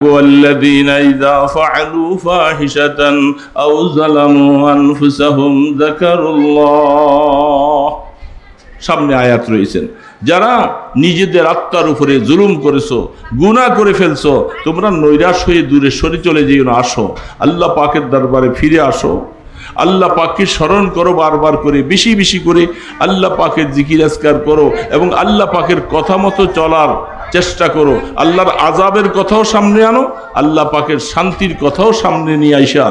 والذين إذا فعلوا فاحشة أو ظلموا أنفسهم ذكروا الله সামনে আয়াত রয়েছেন যারা নিজেদের আত্মার উপরে জুলুম করেছো গুনাহ করে ফেলছো তোমরা নৈরাশ হয়ে দূরে সরে চলে যেও না আসো আল্লাহ পাকের দরবারে ফিরে আসো আল্লাহ পাককে স্মরণ করো বারবার করে বেশি বেশি করে আল্লাহ পাকের জিকির আজকার করো এবং আল্লাহ পাকের কথা মতো চলার চেষ্টা করো। আল্লাহর আজাবের কথাও সামনে আনো, আল্লাহ পাকের শান্তির কথাও সামনে নিয়ে আইসা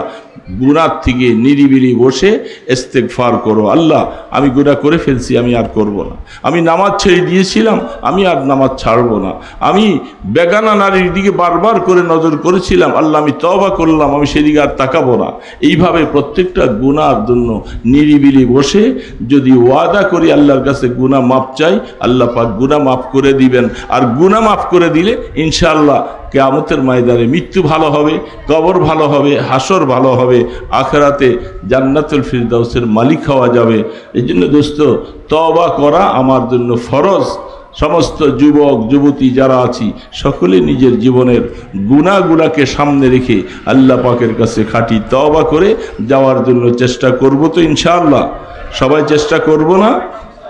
গুনার থেকে নিরিবিলি বসে ইস্তেগফার করো। আল্লাহ, আমি গুনাহ করে ফেলছি, আমি আর করব না। আমি নামাজ ছেড়ে দিয়েছিলাম, আমি আর নামাজ ছাড়বো না। আমি বেগানা নারীর দিকে বারবার করে নজর করেছিলাম, আল্লাহ আমি তবা করলাম, আমি সেদিকে আর তাকাবো না। এইভাবে প্রত্যেকটা গুনার জন্য নিরিবিলি বসে যদি ওয়াদা করি, আল্লাহর কাছে গুনাহ মাপ চাই, আল্লাহ পাক গুনাহ মাফ করে দিবেন। আর গুনাহ মাফ করে দিলে ইনশাআল্লাহ কেয়ামতের ময়দানে মৃত্যু ভালো হবে, কবর ভালো হবে, হাসর ভালো হবে, আখেরাতে জান্নাতুল ফিরদাউসের মালিক হওয়া যাবে। এই জন্য দোস্ত তবা করা আমার জন্য ফরজ। সমস্ত যুবক, যুবতী যারা আছি, সকলে নিজের জীবনের গুণাগুলাকে সামনে রেখে আল্লাহ পাকের কাছে খাঁটি তবা করে যাওয়ার জন্য চেষ্টা করব তো ইনশাআল্লাহ। সবাই চেষ্টা করব না?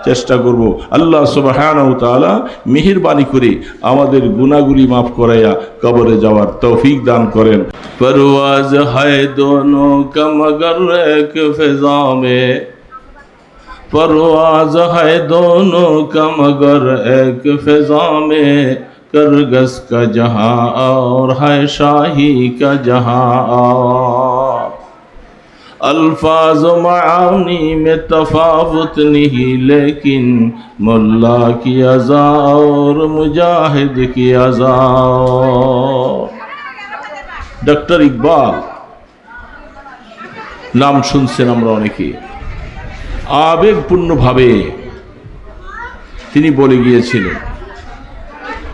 চেষ্টা করব। আল্লাহ সুবাহানাউ তালা মেহেরবানি করে আমাদের গুণাগুলি মাফ করাইয়া কবরে যাওয়ার তৌফিক দান করেন। পরওয়াজ হায় দোনো কমগর এক ফিজা মে پرواز ہے دونوں کا مگر ایک فضا میں کرگس کا جہاں اور ہے شاہی کا جہاں اور الفاظ معانی میں تفاوت نہیں, لیکن ملا کی ازا اور مجاہد کی ازا ডক্টর ইকবাল নাম শুনছেন আমরা অনেকে আবেগপূর্ণভাবে তিনি বলে গিয়েছিলেন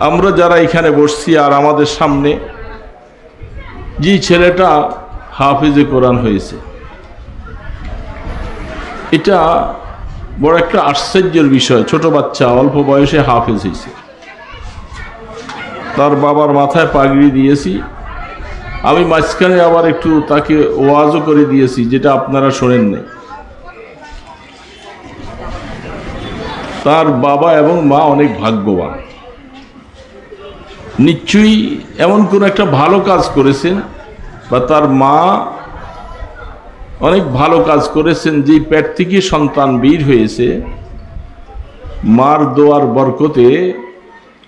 আমরা যারা এখানে বসছি আর আমাদের সামনে যে ছেলেটা হাফিজে কোরআন হয়েছে এটা বড় একটা আশ্চর্যের বিষয়। ছোট বাচ্চা, অল্প বয়সে হাফিজ হয়েছে। তার বাবার মাথায় পাগড়ি দিয়েছি। আমি মাঝখানে আবার একটু তাকে ওয়াজও করে দিয়েছি, যেটা আপনারা শোনেন নাই। তার বাবা এবং মা অনেক ভাগ্যবান। নিশ্চয়ই এমন কোন একটা ভালো কাজ করেছেন, বা তার মা অনেক ভালো কাজ করেছেন, যে পেট থেকে সন্তান বীর হয়েছে, মার দোয়ার বরকতে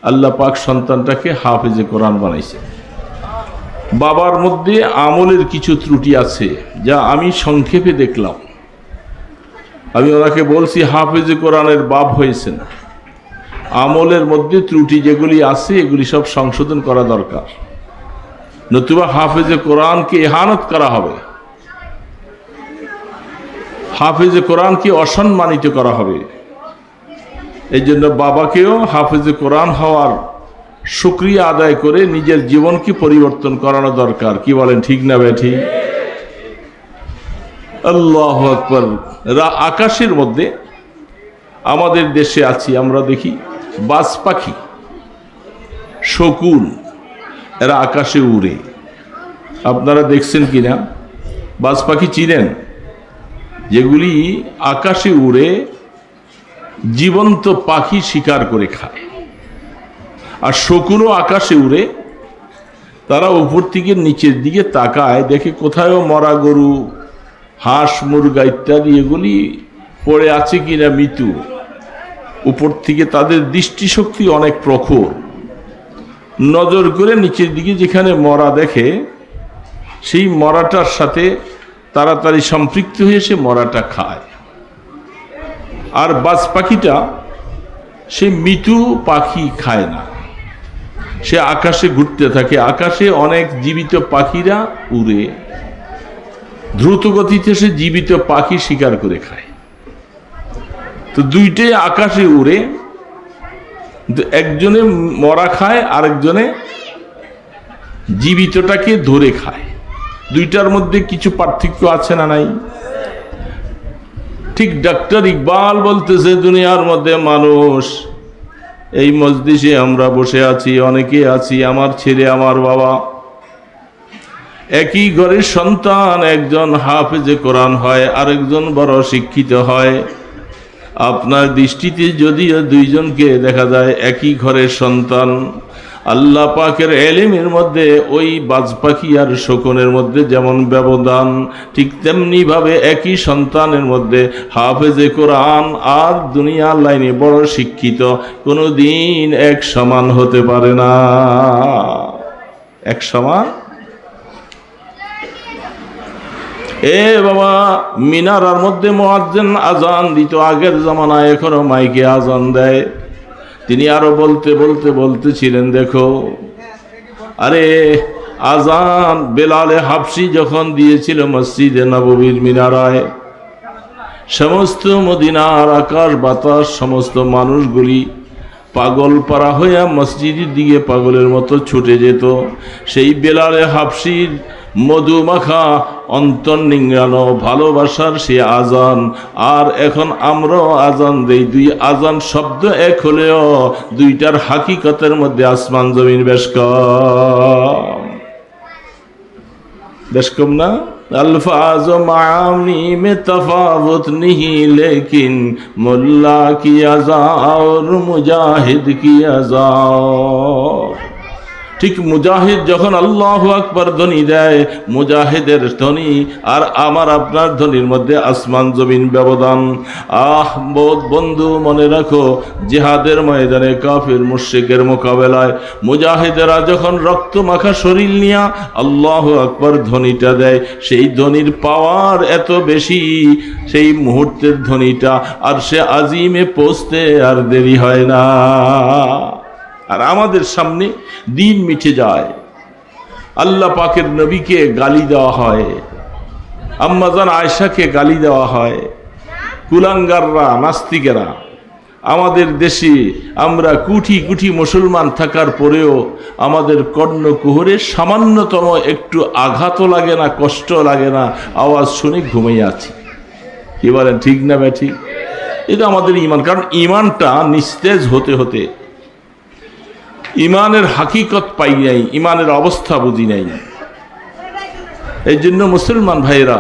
আল্লাহ পাক সন্তানটাকে হাফেজে কোরআন বানাইছে বাবার মধ্যে আমলের কিছু ত্রুটি আছে, যা আমি সংক্ষেপে দেখলাম। আমি ওনাকে বলছি, হাফেজে কোরআনের বাপ হয়েছেন। আমলের মধ্যে ত্রুটি যেগুলি আছে, এগুলি সব সংশোধন করা দরকার। নতুবা হাফেজে কোরআনকে এহানত করা হবে। হাফেজে কোরআনকে অসম্মানিত করা হবে। এই জন্য বাবাকেও হাফেজে কোরআন হওয়ার সুক্রিয়া আদায় করে নিজের জীবনকে পরিবর্তন করানো দরকার। কি বলেন, ঠিক না ব্যাঠি আল্লাহ আকবর। আকাশের মধ্যে আমাদের দেশে আছি, আমরা দেখি বাজ পাখি, শকুন, এরা আকাশে উড়ে। আপনারা দেখছেন কিনা? বাজ পাখি চিনেন? যেগুলি আকাশে উড়ে জীবন্ত পাখি শিকার করে খায়। আর শকুনও আকাশে উড়ে, তারা উপর থেকে নিচের দিকে তাকায়, দেখে কোথায় মরা গরু, হাঁস, মুরগা ইত্যাদি এগুলি পড়ে আছে কিনা মৃত্যু। উপর থেকে তাদের দৃষ্টিশক্তি অনেক প্রখর। নজর করে নিচের দিকে যেখানে মরা দেখে, সেই মরাটার সাথে তাড়াতাড়ি সম্পৃক্ত হয়ে সে মরাটা খায়। আর বাজ পাখিটা সে মৃত্যু পাখি খায় না। সে আকাশে ঘুরতে থাকে। আকাশে অনেক জীবিত পাখিরা উড়ে। দ্রুত গতিতে সে জীবিত পাখি শিকার করে খায়। তো দুইটাই আকাশে উড়ে। একজনে মরা খায়, আরেকজনে জীবিতটাকে ধরে খায়। দুইটার মধ্যে কিছু পার্থক্য আছে না নাই? ঠিক ডাক্তার ইকবাল বলতেছে, দুনিয়ার মধ্যে মানুষ, এই মসজিদে আমরা বসে আছি, অনেকে আছি, আমার ছেলে, আমার বাবা। একই ঘরের সন্তান, একজন হাফেজে কোরআন হয়, আরেকজন বড় শিক্ষিত হয়। আপনার দৃষ্টিতে যদিও দুইজনকে দেখা যায়, একই ঘরের সন্তান আল্লাহ পাকের এলিমের মধ্যে, ওই বাজ পাখি আর শকুনের মধ্যে যেমন ব্যবধান, ঠিক তেমনি ভাবে একই সন্তানের মধ্যে। হাফেজে কোরআন আর দুনিয়ার লাইনে বড় শিক্ষিত কোনো দিন এক সমান হতে পারে না। এক সমান? এ বাবা, মিনারার মধ্যে মোয়াজ্জেন আজান দিত, আগের জামানায় এখনও মাইকে আজান দেয়। তিনি আরও বলতে বলতে বলতেছিলেন দেখো। আরে, আজান বেলালে হাফসি যখন দিয়েছিল মসজিদে নববীর মিনারায়, সমস্ত মদিনার আকাশ বাতাস, সমস্ত মানুষগুলি পাগল পারা হইয়া মসজিদের দিকে পাগলের মতো ছুটে যেত। সেই বেলালে হাফসির মধুমাখা অন্তর্নিঙ্গানো অন্তর ভালোবাসার সে আজান। আর এখন আমরাও আজান দেই। দুই আজান শব্দ এক হলেও দুইটার হাকিকতের মধ্যে আসমান জমিন বেশ কম। বেশ কম না? الفاظ معانی میں تفاوت نہیں لیکن ملا کی ازا اور مجاہد کی ঠিক মুজাহিদ যখন আল্লাহ আকবর ধ্বনি দেয়, মুজাহিদের ধ্বনি আর আমার আপনার ধ্বনির মধ্যে আসমান জমিন ব্যবধান। আহ, বোধ বন্ধু, মনে রাখো, জেহাদের ময়দানে কাফির মুশ্রিকের মোকাবেলায় মুজাহিদেরা যখন রক্ত মাখা শরীর নিয়া আল্লাহ আকবর ধ্বনিটা দেয়, সেই ধ্বনির পাওয়ার এত বেশি, সেই মুহূর্তের ধ্বনিটা আর সে আজিমে পৌঁছতে আর দেরি হয় না। আর আমাদের সামনে দিন মিটে যায়। আল্লাহ পাকের নবীকে গালি দেওয়া হয়। আম্মাজান আয়সাকে গালি দেওয়া হয়। কুলাঙ্গাররা, নাস্তিকেরা, আমাদের দেশে আমরা কুঠি কুঠি মুসলমান থাকার পরেও আমাদের কর্ণকুহরে সামান্যতম একটু আঘাতও লাগে না কষ্ট লাগে না, আওয়াজ শুনে ঘুমিয়ে আছি। কি বলেন, ঠিক না ব্যা ঠিক? এটা আমাদের ইমান, কারণ ইমানটা নিস্তেজ হতে হতে ইমানের হাকিকত পাই নাই, ইমানের অবস্থা বুঝি নাই। এই জন্য মুসলমান ভাইয়েরা,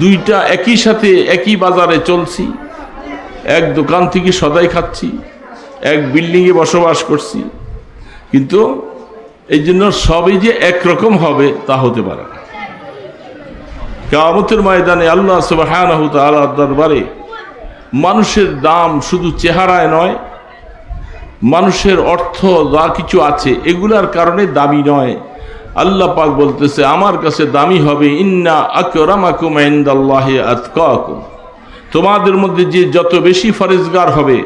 দুইটা একই সাথে একই বাজারে চলছি, এক দোকান থেকে সদাই খাচ্ছি, এক বিল্ডিংয়ে বসবাস করছি। কিন্তু এই জন্য সবই যে একরকম হবে তা হতে পারে না। কামতের ময়দানে আল্লাহ সুবাহ দরবারে মানুষের দাম শুধু চেহারায় নয় মানুষের অর্থ যা কিছু আছে, এগুলার কারণে দামি নয়। আল্লাহ পাক বলতেছে, আমার কাছে দামি হবে, ইন্না আকরামাকুম আতকাকুম। তোমাদের মধ্যে যে যত বেশি ফরেজগার হবে,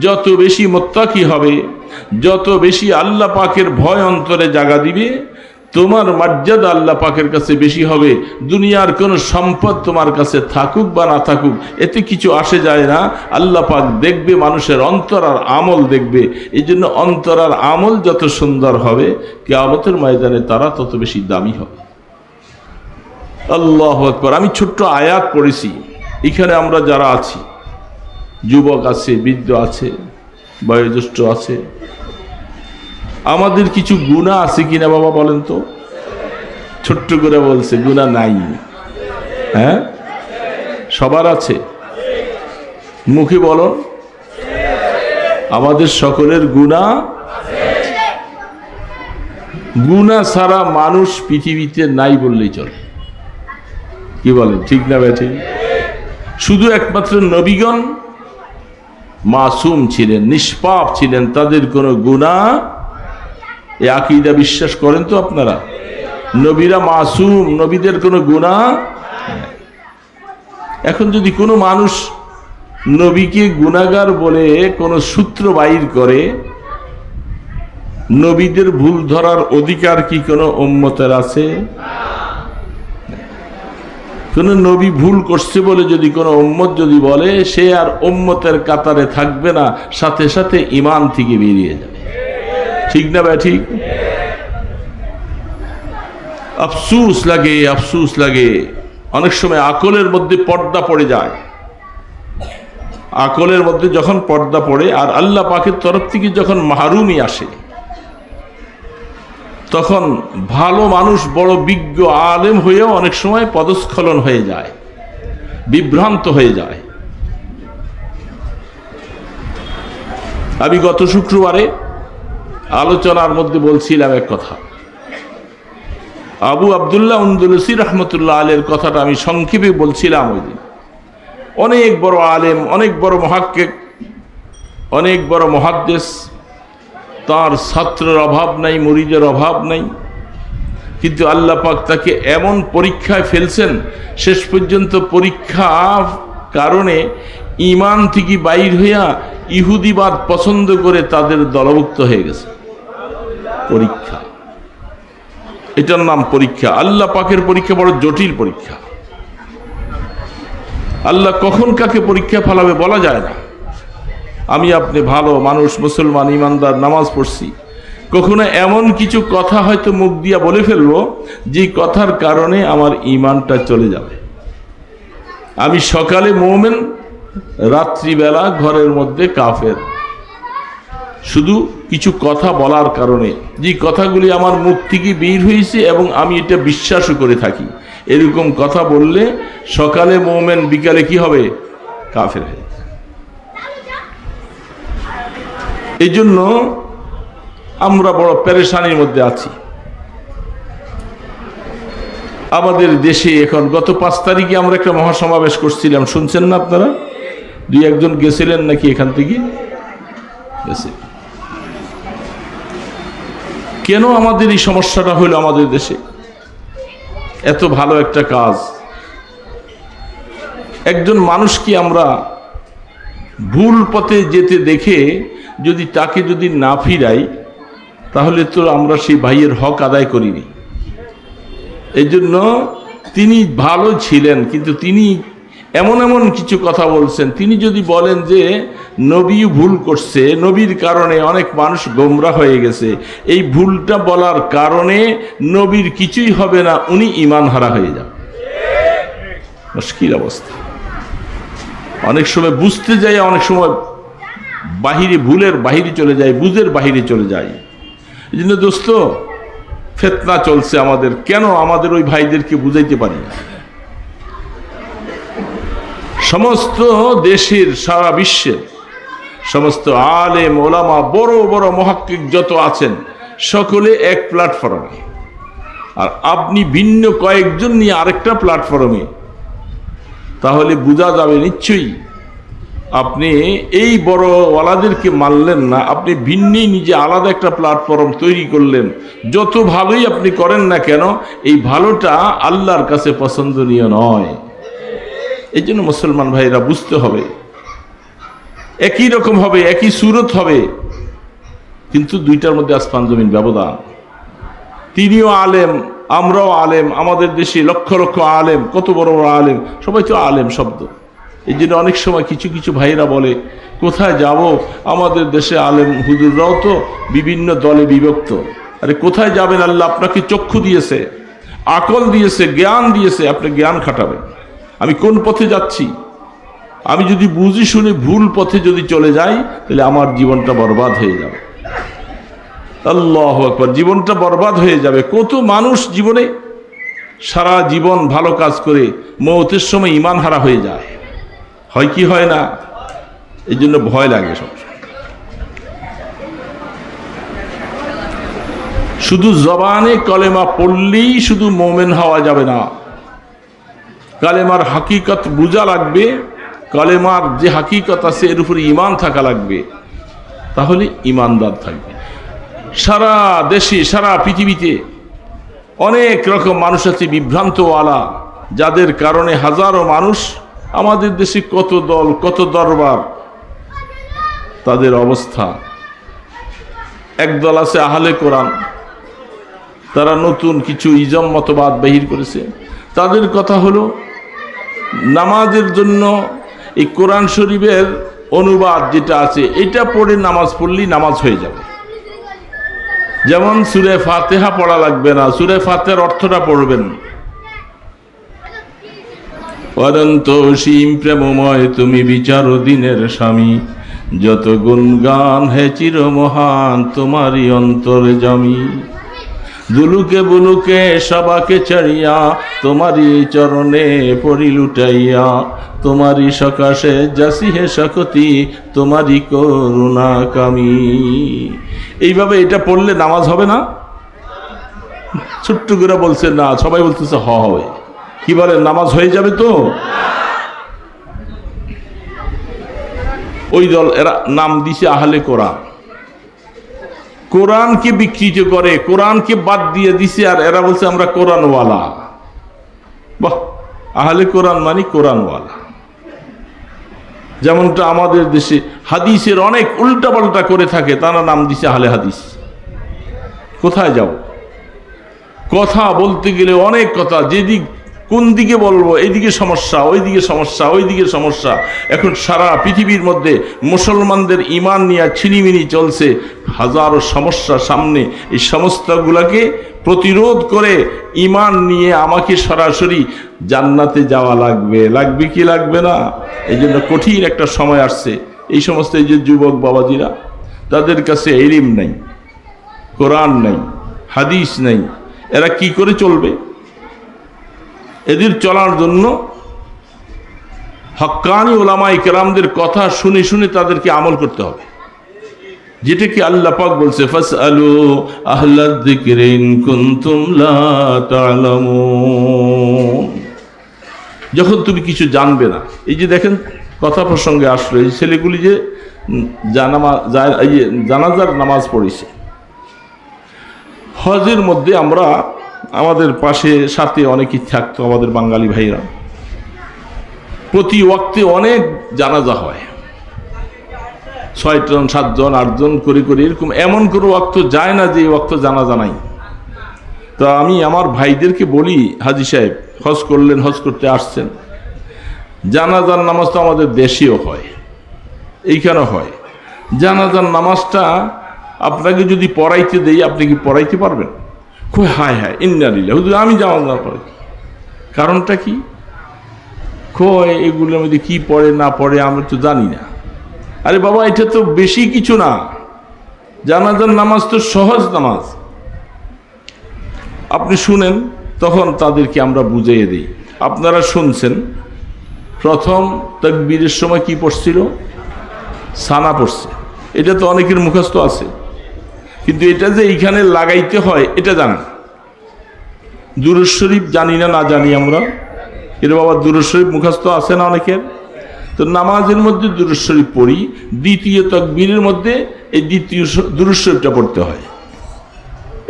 যত বেশি মোত্তাকি হবে, যত বেশি আল্লাহ পাকের ভয় অন্তরে জাগা দিবে তোমার মর্যাদা আল্লাহ পাকের কাছে বেশি হবে। দুনিয়ার কোনো সম্পদ তোমার কাছে থাকুক বা না থাকুক, এতে কিছু আসে যায় না। আল্লাহ পাক দেখবে, মানুষের অন্তর আর আমল দেখবে। এই জন্য অন্তর আর আমল যত সুন্দর হবে, কেয়ামতের ময়দানে তারা তত বেশি দামি হবে। আল্লাহ আকবর। আমি ছোট্ট আয়াত পড়েছি। এখানে আমরা যারা আছি, যুবক আছে, বৃদ্ধ আছে, বয়োজ্যেষ্ঠ আছে আমাদের কিছু গুণা আছে কিনা বাবা বলেন তো? ছোট্ট করে বলছে গুণা নাই। হ্যাঁ? সবার আছে? মুখে বলো। আমাদের সকলের গুণা গুণা ছাড়া মানুষ পৃথিবীতে নাই বললেই চলে। কি বলেন, ঠিক না ব্যাঠি শুধু একমাত্র নবীগণ মাসুম ছিলেন, নিষ্পাপ ছিলেন, তাদের কোনো গুণা এ আকিদা বিশ্বাস করেন তো আপনারা? নবীরা মাসুম, নবীদের কোনো গুণা এখন যদি কোনো মানুষ নবীকে গুণাগার বলে কোনো সূত্র বাইর করে, নবীদের ভুল ধরার অধিকার কি কোনো উম্মতের আছে? কোন নবী ভুল করছে বলে যদি কোনো উম্মত যদি বলে, সে আর উম্মতের কাতারে থাকবে না, সাথে সাথে ইমান থেকে বেরিয়ে যাবে। ঠিক না ভাই, ঠিক? আফসুস লাগে আফসুস লাগে। অনেক সময় আকলের মধ্যে পর্দা পড়ে যায়। আকলের মধ্যে যখন পর্দা পড়ে, আর আল্লাহ পাকের তরফ থেকে যখন মাহরুমি আসে, তখন ভালো মানুষ, বড় বিজ্ঞ আলেম হয়েও অনেক সময় পদস্খলন হয়ে যায়, বিভ্রান্ত হয়ে যায়। আমি গত শুক্রবারে আলোচনার মধ্যে বলছিলাম এক কথা। আবু আবদুল্লাহ উন্দুলসি রহমতুল্লাহ আলের কথাটা আমি সংক্ষেপে বলছিলাম ওই দিন। অনেক বড় আলেম, অনেক বড় মহাক্কেক, অনেক বড় মহাদ্দেশ। তার ছাত্রের অভাব নাই, মরিদের অভাব নাই। কিন্তু আল্লাহ পাক তাকে এমন পরীক্ষায় ফেলছেন, শেষ পর্যন্ত পরীক্ষা কারণে ইমান থেকে বাইর হইয়া ইহুদিবাদ পছন্দ করে তাদের দলভুক্ত হয়ে গেছে। পরীক্ষা। এটার নাম পরীক্ষা। আল্লাহ পাকের পরীক্ষা বড় জটিল পরীক্ষা। আল্লাহ কখন কাকে পরীক্ষা ফেলাবে বলা যায় না। আমি আপনি ভালো মানুষ, মুসলমান, ইমানদার, নামাজ পড়ছি। কখনো এমন কিছু কথা হয়তো মুখ দিয়া বলে ফেলব, যে কথার কারণে আমার ইমানটা চলে যাবে। আমি সকালে মোমেন, রাত্রিবেলা ঘরের মধ্যে কাফের। শুধু কিছু কথা বলার কারণে। যে কথাগুলি আমার মুখ থেকে বের হয়েছে এবং আমি এটা বিশ্বাসও করে থাকি। এরকম কথা বললে সকালে মোমেন বিকালে কি হবে? কাফের হয়ে এই জন্য আমরা বড় পেরেশানির মধ্যে আছি। আমাদের দেশে এখন গত পাঁচ তারিখে আমরা একটা মহাসমাবেশ করছিলাম। শুনছেন না আপনারা? দুই একজন গেছিলেন নাকি এখান থেকে? গেছে। কেন আমাদের এই সমস্যাটা হলো আমাদের দেশে? এত ভালো একটা কাজ। একজন মানুষকে আমরা ভুল পথে যেতে দেখে যদি তাকে যদি না ফিরাই, তাহলে তো আমরা সেই ভাইয়ের হক আদায় করিনি। এই জন্য তিনি ভালো ছিলেন, কিন্তু তিনি এমন এমন কিছু কথা বলছেন। তিনি যদি বলেন যে, নবী ভুল করছে, নবীর কারণে অনেক মানুষ গোমরা হয়ে গেছে, এই ভুলটা বলার কারণে নবীর কিছুই হবে না, উনি ইমান হারা হয়ে যান। মুশকিল অবস্থা। অনেক সময় বুঝতে যাই অনেক সময় বাহিরে, ভুলের বাহিরে চলে যায়, বুঝের বাহিরে চলে যায়। এই জন্য দোস্ত, ফেতনা চলছে আমাদের। কেন আমাদের ওই ভাইদেরকে বুঝাইতে পারি না? সমস্ত দেশের সারা বিশ্বের সমস্ত আলেম, ওলামা, বড় বড় মহাক্কিক যত আছেন, সকলে এক প্ল্যাটফর্মে আর আপনি ভিন্ন কয়েকজন নিয়ে আরেকটা প্ল্যাটফর্মে তাহলে বোঝা যাবে নিশ্চয়ই, আপনি এই বড় ওয়ালাদেরকে মানলেন না, আপনি ভিন্নই নিজে আলাদা একটা প্ল্যাটফর্ম তৈরি করলেন। যত ভালোই আপনি করেন না কেন, এই ভালোটা আল্লাহর কাছে পছন্দনীয় নয়। এই জন্য মুসলমান ভাইরা বুঝতে হবে, একই রকম হবে, একই সুরত হবে, কিন্তু দুইটার মধ্যে আসমান জমিন ব্যবধান। তিনিও আলেম, আমরাও আলেম, আমাদের দেশে লক্ষ লক্ষ আলেম, কত বড় বড় আলেম, সবাই তো আলেম শব্দ। এই জন্য অনেক সময় কিছু কিছু ভাইরা বলে, কোথায় যাব? আমাদের দেশে আলেম হুজুররাও তো বিভিন্ন দলে বিভক্ত। আরে কোথায় যাবেন আল্লাহ? আপনাকে চক্ষু দিয়েছে, আকল দিয়েছে, জ্ঞান দিয়েছে, আপনি জ্ঞান খাটাবেন। আমি কোন পথে যাচ্ছি? আমি যদি বুঝি শুনে ভুল পথে যদি চলে যাই, তাহলে আমার জীবনটা বরবাদ হয়ে যাবে। আল্লাহ একবার জীবনটা বরবাদ হয়ে যাবে। কত মানুষ জীবনে সারা জীবন ভালো কাজ করে মৌতের সময় ইমান হারা হয়ে যায়। হয় কি হয় না? এই জন্য ভয় লাগে সব শুধু জবানে কলেমা পড়লেই শুধু মোমেন হওয়া যাবে না। কালেমার হাকিকত বোঝা লাগবে, কালেমার যে হাকিকত আছে এর উপরে ইমান থাকা লাগবে, তাহলে ইমানদার থাকবে। সারা দেশে, সারা পৃথিবীতে অনেক রকম মানুষ আছে বিভ্রান্তওয়ালা, যাদের কারণে হাজারো মানুষ আমাদের দেশে কত দল, কত দরবার, তাদের অবস্থা। একদল আছে আহলে কোরআন, তারা নতুন কিছু ইজম মতবাদ বাহির করেছে। তাদের কথা হলো নামাজের জন্য এই কোরআন শরীফের অনুবাদ যেটা আছে, এটা পড়ে নামাজ পড়লেই নামাজ হয়ে যাবে। যেমন সুরে ফাতেহা পড়া লাগবে না, সুরে ফাতেহার অর্থটা পড়বেন। অনন্ত সীম প্রেমময় তুমি বিচার দিনের স্বামী, যত গুণগান হে চির মহান তোমারই অন্তর জামি। দুলুকে বুলুকে সবাকে ছাড়িয়া তোমারই চরণে পরি লুটাইয়া। তোমারই সকাশে যাসি হে সকতি তোমারই করুণা কামি। এইভাবে এটা পড়লে নামাজ হবে না? ছোট্ট করে বলছে, না, সবাই বলতেছে, হ, হবে। কি বলে, নামাজ হয়ে যাবে তো? ওই দল, এরা নাম দিছে আহলে কোরআন। কোরআনকে বিকৃত করে, কোরআনকে বাদ দিয়ে দিছে, আর এরা বলছে আমরা কোরআনওয়ালা। বাহ, আহলে কোরআন মানে কোরআনওয়ালা। যেমনটা আমাদের দেশে হাদিসের অনেক উল্টাপাল্টা করে থাকে, তারা নাম দিছে আহলে হাদিস। কোথায় যাও? কথা বলতে গেলে অনেক কথা, যেদিক কোন দিকে বলব? এইদিকে সমস্যা, ওইদিকে সমস্যা ওই ওইদিকে সমস্যা। এখন সারা পৃথিবীর মধ্যে মুসলমানদের ইমান নিয়ে ছিনিমিনি চলছে। হাজারো সমস্যা সামনে। এই সমস্যাগুলোকে প্রতিরোধ করে ইমান নিয়ে আমাকে সরাসরি জান্নাতে যাওয়া লাগবে। লাগবে কি লাগবে না? এই জন্য কঠিন একটা সময় আসছে। এই সমস্ত এই যে যুবক বাবাজিরা, তাদের কাছে এলিম নাই, কোরআন নাই, হাদিস নাই। এরা কি করে চলবে? এদের চলার জন্য হক্কানি ওলামা ইকরামদের কথা শুনে শুনে তাদেরকে আমল করতে হবে। যেটা কি আল্লাহ পাক বলছে যখন তুমি কিছু জানবে না, এই যে দেখেন কথা প্রসঙ্গে আসলো, এই ছেলেগুলি যে জানাজার নামাজ পড়েছে। হজের মধ্যে আমরা আমাদের পাশে সাথে অনেকেই থাকতো, আমাদের বাঙালি ভাইরা প্রতি ওয়াক্তে অনেক জানাজা হয়। ছয়জন, সাতজন, আটজন করে করে এরকম এমন কোনো ওয়াক্ত যায় না যে এই ওয়াক্ত জানাজা নাই। তো আমি আমার ভাইদেরকে বলি, হাজি সাহেব, হজ করলেন, হজ করতে আসছেন। জানাজার নামাজ তো আমাদের দেশেও হয় এইখানে হয়। জানাজার নামাজটা আপনাকে যদি পড়াইতে দেই, আপনি কি পড়াইতে পারবেন? কই, হায় হায় ইন্নালিল্লাহ হুজুর, আমি জানাজা পড়াই কারণটা কি? কয় এগুলোর মধ্যে কি পড়ে, না পড়ে, আমরা তো জানি না। আরে বাবা, এটা তো বেশি কিছু না। জানাজার নামাজ তো সহজ নামাজ। আপনি শুনেন, তখন তাদেরকে আমরা বুঝিয়ে দিই। আপনারা শুনছেন, প্রথম তকবীরের সময় কি পড়ছিল? সানা পড়ছে। এটা তো অনেকের মুখস্থ আছে। কিন্তু এটা যে এইখানে লাগাইতে হয়, এটা জানেন। দুরুজ শরীফ জানি না না জানি আমরা। এর বাবা, দুরুজ শরীফ মুখস্থ আছে না অনেকের? তো নামাজের মধ্যে দুরুজ শরীফ পড়ি, দ্বিতীয় তকবীরের মধ্যে এই দ্বিতীয় দুরুজ শরীফটা পড়তে হয়।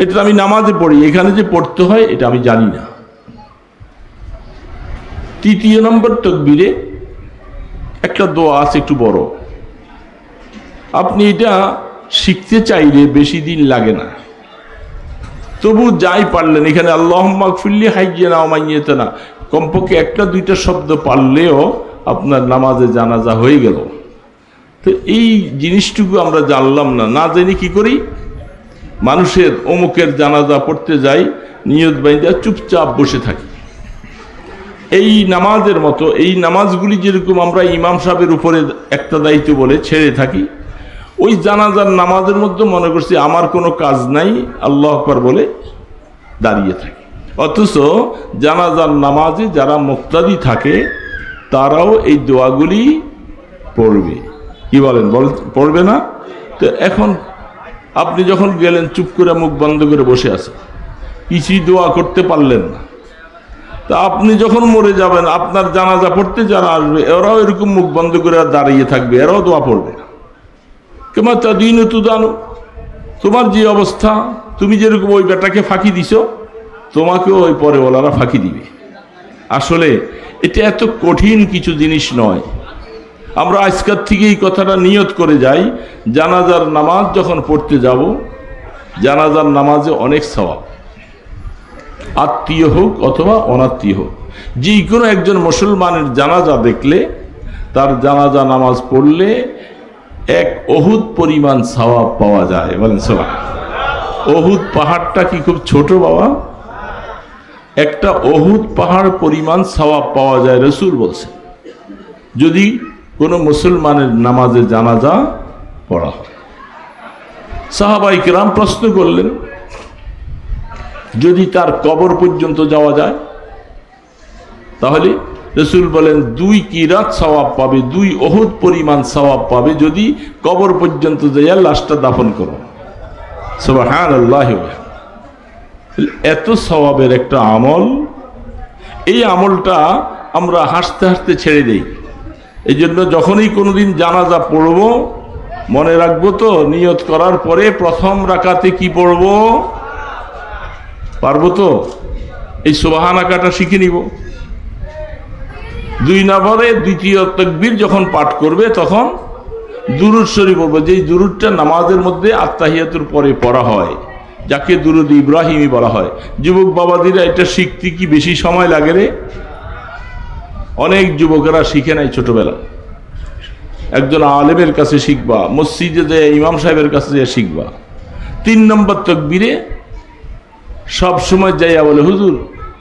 এটা আমি নামাজে পড়ি, এখানে যে পড়তে হয়, এটা আমি জানি না। তৃতীয় নম্বর তকবীরে একটা দোয়া আছে একটু বড়। আপনি এটা শিখতে চাইলে বেশি দিন লাগে না। তবু যাই পারলেন, এখানে আল্লাহ মাকফিল্লি হাইয়ে না মাইয়েতে না কমপক্ষে একটা দুইটা শব্দ পারলেও আপনার নামাজে জানাজা হয়ে গেল। তো এই জিনিসটুকু আমরা জানলাম না। না জেনে কি করি? মানুষের অমুকের জানাজা পড়তে যাই, নিয়ত বাইন্দা চুপচাপ বসে থাকি। এই নামাজের মতো, এই নামাজগুলি যেরকম আমরা ইমাম সাহেবের উপরে একটা দায়িত্ব বলে ছেড়ে থাকি ওই জানাজার নামাজের মধ্যে মনে করছি আমার কোনো কাজ নাই, আল্লাহ আকবর বলে দাঁড়িয়ে থাকে। অথচ জানাজার নামাজে যারা মুক্তাদি থাকে, তারাও এই দোয়াগুলি পড়বে। কি বলেন? বল, পড়বে না? তো এখন আপনি যখন গেলেন, চুপ করে মুখ বন্ধ করে বসে আছেন। কিছুই দোয়া করতে পারলেন না। তা আপনি যখন মরে যাবেন, আপনার জানাজা পড়তে যারা আসবে, এরাও এরকম মুখ বন্ধ করে দাঁড়িয়ে থাকবে, এরাও দোয়া পড়বে। কেমন তা দিন তু জানো। তোমার যে অবস্থা, তুমি যেরকম ওই বেটাকে ফাঁকি দিছো, তোমাকেও ওই পরে ওলারা ফাঁকি দিবে। আসলে এটা এত কঠিন কিছু জিনিস নয়। আমরা আজকের থেকে এই কথাটা নিয়ত করে যাই, জানাজার নামাজ যখন পড়তে যাব, জানাজার নামাজে অনেক স্বভাব আত্মীয় হোক অথবা অনাত্মীয় হোক যে কোনো একজন মুসলমানের জানাজা দেখলে, তার জানাজা নামাজ পড়লে এক অহুদ পরিমাণ সওয়াব পাওয়া যায়, বলেন সোলা অহুদ পাহাড়টা কি খুব ছোট বাবা? একটা অহুত পাহাড় পরিমাণ সওয়াব পাওয়া যায়, রসুল বলছে। যদি কোনো মুসলমানের নামাজে জানাজা পড়া হয়। সাহাবাই কিরাম প্রশ্ন করলেন, যদি তার কবর পর্যন্ত যাওয়া যায়, তাহলে রসুল বলেন, দুই কিরাত সওয়াব পাবে? দুই অহুদ পরিমাণ সওয়াব পাবে যদি কবর পর্যন্ত যাইয়া লাশটা দাফন করো। সুবহান আল্লাহ এত সওয়াবের একটা আমল, এই আমলটা আমরা হাসতে হাসতে ছেড়ে দেই। এই জন্য যখনই কোনোদিন জানাজা পড়ব, মনে রাখব তো, নিয়ত করার পরে প্রথম রাকাতে কি পড়ব? পারব তো? এই সোবাহান আঁকাটা শিখে নিব। দুই নম্বরে দ্বিতীয় তকবীর যখন পাঠ করবে, তখন দুরুদ শরীফ পড়ব। যেই দুরুদটা নামাজের মধ্যে আত্মাহিয়াতুর পরে পড়া হয়, যাকে দুরুদ ইব্রাহিমই বলা হয়। যুবক বাবাদিরা, এটা শিখতে কি বেশি সময় লাগে রে? অনেক যুবকেরা শিখে নাই ছোটবেলা। একজন আলেমের কাছে শিখবা, মসজিদে যে ইমাম সাহেবের কাছে যে শিখবা। তিন নম্বর তকবীরে সব সময় যাইয়া বলে, হুজুর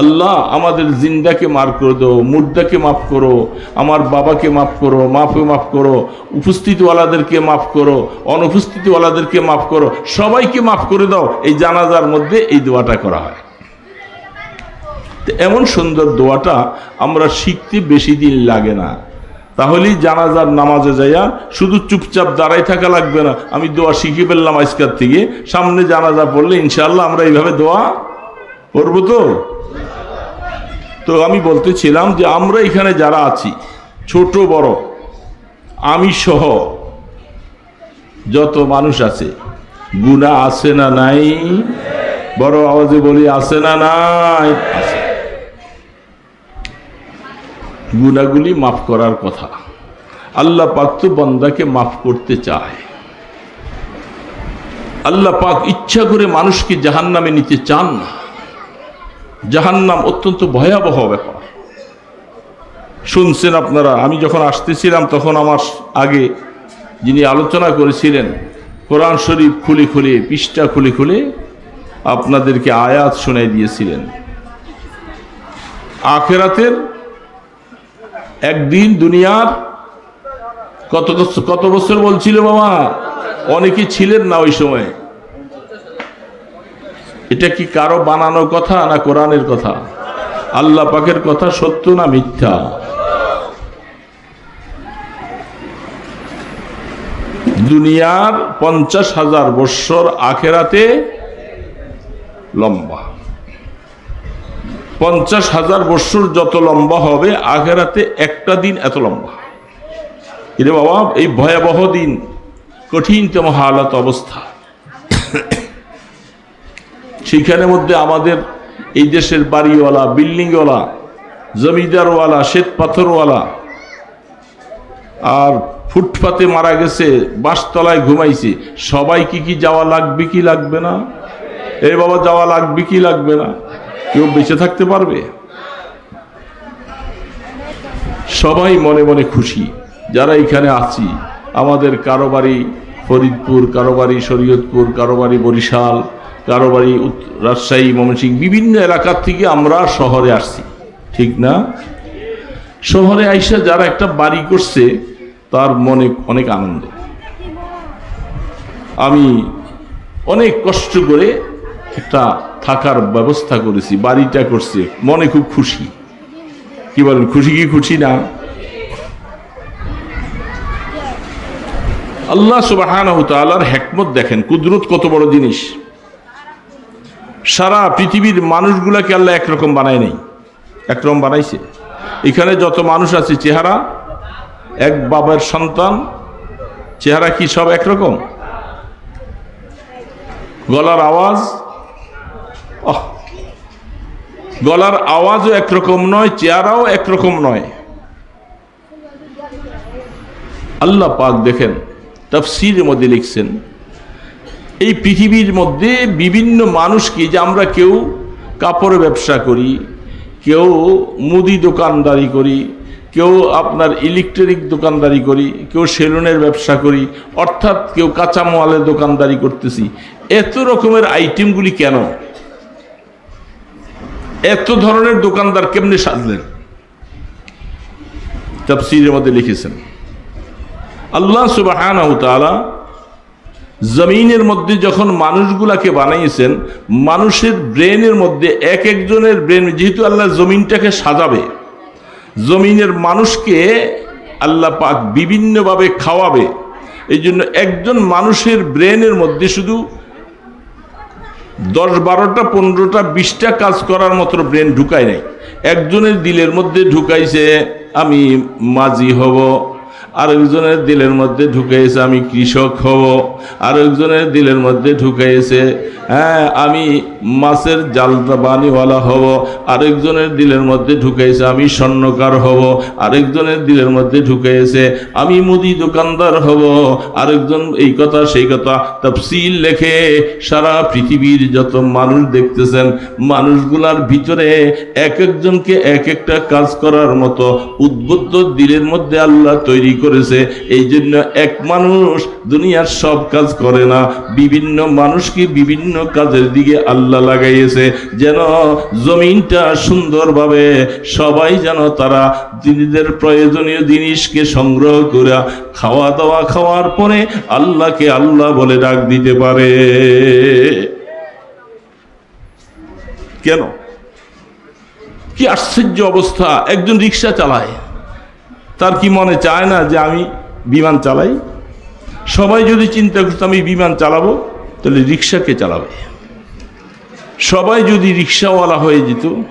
আল্লাহ আমাদের জিন্দাকে মার করে দো মুর্দাকে মাফ করো, আমার বাবাকে মাফ করো মাফে মাফ করো, উপস্থিতওয়ালাদেরকে মাফ করো, অনুপস্থিতওয়ালাদেরকে মাফ করো, সবাইকে মাফ করে দাও, এই জানাজার মধ্যে এই দোয়াটা করা হয়। এমন সুন্দর দোয়াটা আমরা শিখতে বেশি দিন লাগে না। তাহলেই জানাজার নামাজে যাইয়া শুধু চুপচাপ দাঁড়াই থাকা লাগবে না। আমি দোয়া শিখে ফেললাম আজকার থেকে, সামনে জানাজা পড়লে ইনশাল্লাহ আমরা এইভাবে দোয়া করব তো? তো আমি বলতেছিলাম যে আমরা এখানে যারা আছি, ছোট, বড় আমি সহ যত মানুষ আছে গুণা আছে না নাই? বড় আওয়াজে বলি আছে না নাই? গুণাগুলি মাফ করার কথা। আল্লাহ পাক তো বন্দাকে মাফ করতে চায়। আল্লাহ পাক ইচ্ছা করে মানুষকে জাহান নামে নিতে চান না। জাহান্নাম অত্যন্ত ভয়াবহ ব্যাপার। শুনছেন আপনারা, আমি যখন আসতেছিলাম তখন আমার আগে যিনি আলোচনা করেছিলেন, কোরআন শরীফ খুলে খুলে, পৃষ্ঠা খুলে খুলে আপনাদেরকে আয়াত শোনাই দিয়েছিলেন। আখেরাতের একদিন দুনিয়ার কত কত বছর বলছিল বাবা? অনেকে ছিলেন না ওই সময়। এটা কি কারও বানানো কথা না কোরআনের কথা? আল্লাহ পাকের কথা সত্য না মিথ্যা? দুনিয়ার পঞ্চাশ হাজার বৎসর আখেরাতে লম্বা। পঞ্চাশ হাজার বৎসর যত লম্বা হবে, আখেরাতে একটা দিন এত লম্বা। রে বাবা, এই ভয়াবহ দিন, কঠিনতম হালত অবস্থা। সেইখানের মধ্যে আমাদের এই দেশের বাড়িওয়ালা, বিল্ডিংওয়ালা, জমিদারওয়ালা শ্বেত পাথরওয়ালা আর ফুটপাতে মারা গেছে বাঁশতলায় ঘুমাইছে। সবাই কি কি যাওয়া লাগবে, কি লাগবে না? এ বাবা, যাওয়া লাগবে, কি লাগবে না? কেউ বেঁচে থাকতে পারবে? সবাই মনে মনে খুশি, যারা এখানে আছি। আমাদের কারও বাড়ি ফরিদপুর কারও বাড়ি শরীয়তপুর কারও বাড়ি বরিশাল কারও বাড়ি রাজশাহী, ময়মনসিংহ, বিভিন্ন এলাকার থেকে আমরা শহরে আসছি। ঠিক না? শহরে আইসা যারা একটা বাড়ি করছে, তার মনে অনেক আনন্দ। আমি অনেক কষ্ট করে একটা থাকার ব্যবস্থা করেছি, বাড়িটা করছে। মনে খুব খুশি। কি বলেন, খুশি কি খুশি না? আল্লাহ সুবাহান হেকমত দেখেন, কুদরত কত বড় জিনিস। সারা পৃথিবীর মানুষগুলাকে আল্লাহ একরকম বানায় নেই। একরকম বানাইছে। এখানে যত মানুষ আছে, চেহারা, এক বাবার সন্তান, চেহারা কি সব একরকম? গলার আওয়াজ গলার আওয়াজও একরকম নয়, চেহারাও একরকম নয়। আল্লাহ পাক দেখেন, তফসিরের মধ্যে লিখছেন এই পৃথিবীর মধ্যে বিভিন্ন মানুষকে যে আমরা কেউ কাপড় ব্যবসা করি, কেউ মুদি দোকানদারি করি, কেউ আপনার ইলেকট্রিক দোকানদারি করি, কেউ সেলুনের ব্যবসা করি, অর্থাৎ কেউ কাঁচা কাঁচামালের দোকানদারি করতেছি। এত রকমের আইটেমগুলি কেন? এত ধরনের দোকানদার কেমনে সাজলেন? তাফসিরের মধ্যে লিখেছেন। আল্লাহ তাআলা জমিনের মধ্যে যখন মানুষগুলাকে বানাইছেন, মানুষের ব্রেনের মধ্যে এক একজনের ব্রেন, যেহেতু আল্লাহ জমিনটাকে সাজাবে, জমিনের মানুষকে আল্লাহ পাক বিভিন্নভাবে খাওয়াবে এই জন্য একজন মানুষের ব্রেনের মধ্যে শুধু দশ বারোটা, পনেরোটা, বিশটা কাজ করার মতো ব্রেন ঢুকায় নাই। একজনের দিলের মধ্যে ঢুকাইছে, আমি মাঝি হব আরেকজনের দিলের মধ্যে ঢুকাইছে, আমি কৃষক হব। আরেকজনের দিলের মধ্যে ঢুকাইছে হ্যাঁ আমি মাছের জালবানিওয়ালা হব। আরেকজনের দিলের মধ্যে ঢুকাইছে, আমি স্বর্ণকার হব। আরেকজনের দিলের মধ্যে ঢুকাইছে, আমি মুদি দোকানদার হব। আরেকজন এই কথা, সেই কথা তফসিল লেখে, সারা পৃথিবীর যত মানুষ দেখতেছেন, মানুষগুলার ভিতরে এক একজনকে এক একটা কাজ করার মতো উদ্বুদ্ধ দিলের মধ্যে আল্লাহ তৈরি করেছে এই জন্য এক মানুষ দুনিয়ার সব কাজ করে না। বিভিন্ন মানুষকে বিভিন্ন কাজের দিকে আল্লাহ লাগাইয়েছে, যেন জমিনটা সুন্দরভাবে সবাই যেন তারা নিজেদের প্রয়োজনীয় জিনিসকে সংগ্রহ করে খাওয়া দাওয়া খাওয়ার পরে আল্লাহকে আল্লাহ বলে ডাক দিতে পারে। কেন? কি আশ্চর্য অবস্থা, একজন রিক্সা চালায়। তার কি মনে চায় না যে আমি বিমান চালাই? সবাই যদি চিন্তা করতো আমি বিমান চালাবো, তাহলে রিক্সাকে চালাবে? সবাই যদি রিক্সাওয়ালা হয়ে যেত,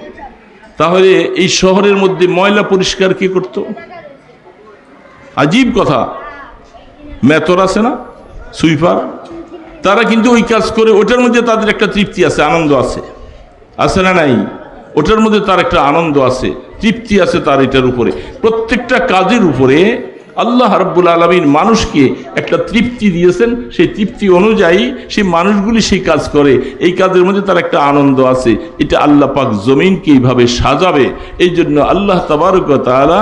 তাহলে এই শহরের মধ্যে ময়লা পরিষ্কার কে করত? আজীব কথা। মেতর আছে না? সুইপার। তারা কিন্তু ওই কাজ করে, ওটার মধ্যে তাদের একটা তৃপ্তি আছে, আনন্দ আছে। আছে না নাই? ওটার মধ্যে তার একটা আনন্দ আছে, তৃপ্তি আছে তার এটার উপরে। প্রত্যেকটা কাজের উপরে আল্লাহ রব্বুল আলমিন মানুষকে একটা তৃপ্তি দিয়েছেন। সেই তৃপ্তি অনুযায়ী সেই মানুষগুলি সেই কাজ করে। এই কাজের মধ্যে তার একটা আনন্দ আছে। এটা আল্লাহ পাক জমিনকে এইভাবে সাজাবে। এই জন্য আল্লাহ তাবারক তারা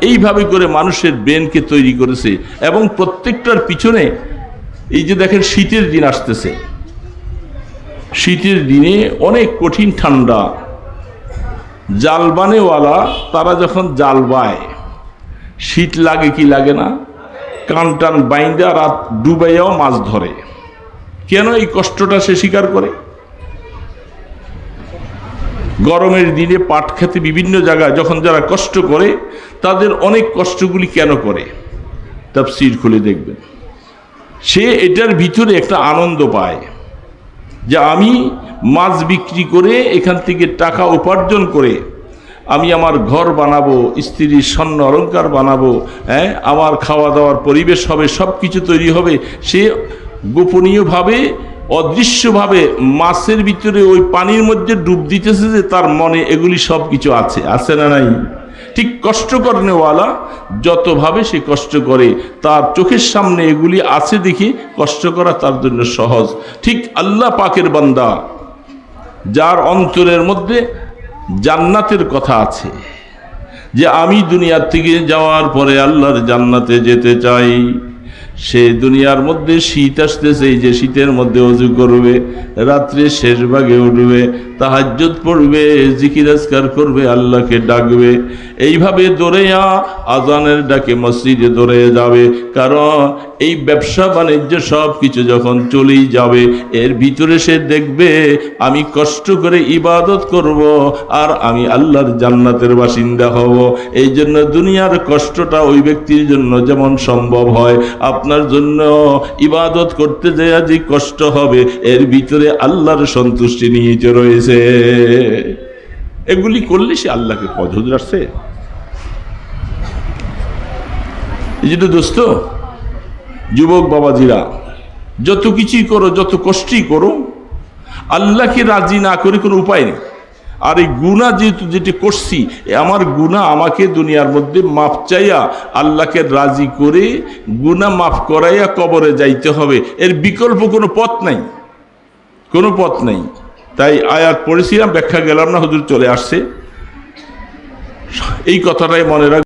এইভাবে করে মানুষের ব্রেনকে তৈরি করেছে এবং প্রত্যেকটার পিছনে এই যে দেখেন শীতের দিন আসতেছে। শীতের দিনে অনেক কঠিন ঠান্ডা। জাল বানেওয়ালা তারা যখন জাল বায় শীত লাগে কি লাগে না? কান টান বাইন্দা রাত ডুবাইয়াও মাছ ধরে। কেন এই কষ্টটা সে স্বীকার করে? গরমের দিনে পাট খেতে বিভিন্ন জায়গায় যখন যারা কষ্ট করে, তাদের অনেক কষ্টগুলি কেন করে? তাফসির খুলে দেখবেন। সে এটার ভিতরে একটা আনন্দ পায় যে আমি মাছ বিক্রি করে এখান থেকে টাকা উপার্জন করে আমি আমার ঘর বানাবো স্ত্রীর স্বর্ণ অলঙ্কার বানাবো হ্যাঁ আমার খাওয়া দাওয়ার পরিবেশ হবে সব কিছু তৈরি হবে, সে গোপনীয়ভাবে, অদৃশ্যভাবে মাছের ভিতরে ওই পানির মধ্যে ডুব দিতেছে যে তার মনে এগুলি সব কিছু আছে আছে না নাই? ঠিক কষ্ট করেওয়ালা যতভাবে সে কষ্ট করে, তার চোখের সামনে এগুলি আছে দেখে কষ্ট করা তার জন্য সহজ। ঠিক আল্লাহ পাকের বান্দা। যার অন্তরের মধ্যে জান্নাতের কথা আছে। যে আমি দুনিয়ার থেকে যাওয়ার পরে আল্লাহর জান্নাতে যেতে চাই, সে দুনিয়ার মধ্যে শীত আসতেছে যে শীতের মধ্যে অজু করবে, রাত্রে শেষ ভাগে উঠবে তাহাজ্জুদ পড়বে জিকিরাজকার করবে, আল্লাহকে ডাকবে। এইভাবে দৌড়েয়া আজানের ডাকে মসজিদে দৌড়ে যাবে। কারণ এই ব্যবসা বাণিজ্য সব কিছু যখন চলেই যাবে, এর ভিতরে সে দেখবে, আমি কষ্ট করে ইবাদত করব আর আমি আল্লাহর জান্নাতের বাসিন্দা হব। এই জন্য দুনিয়ার কষ্টটা ওই ব্যক্তির জন্য যেমন সম্ভব হয়, আপনার জন্য ইবাদত করতে যায় যে কষ্ট হবে, এর ভিতরে আল্লাহর সন্তুষ্টি নিহিত রয়েছে। এগুলি করলে সে আল্লাহকে আসছে। এই জন্য দোস্ত, যুবক বাবাজিরা, যত কিছুই করো, যত কষ্টই করো, আল্লাহকে রাজি না করে কোনো উপায় নেই। আর এই গুণা যেহেতু যেটি করছি আমার গুণা আমাকে দুনিয়ার মধ্যে মাফ চাইয়া আল্লাহকে রাজি করে গুণা মাফ করাইয়া কবরে যাইতে হবে। এর বিকল্প কোনো পথ নাই। কোনো পথ নাই। তাই আয়াত পড়েছিলাম ব্যাখ্যা গেলাম না হুজুর চলে আসছে। এই কথাটাই মনে রাখ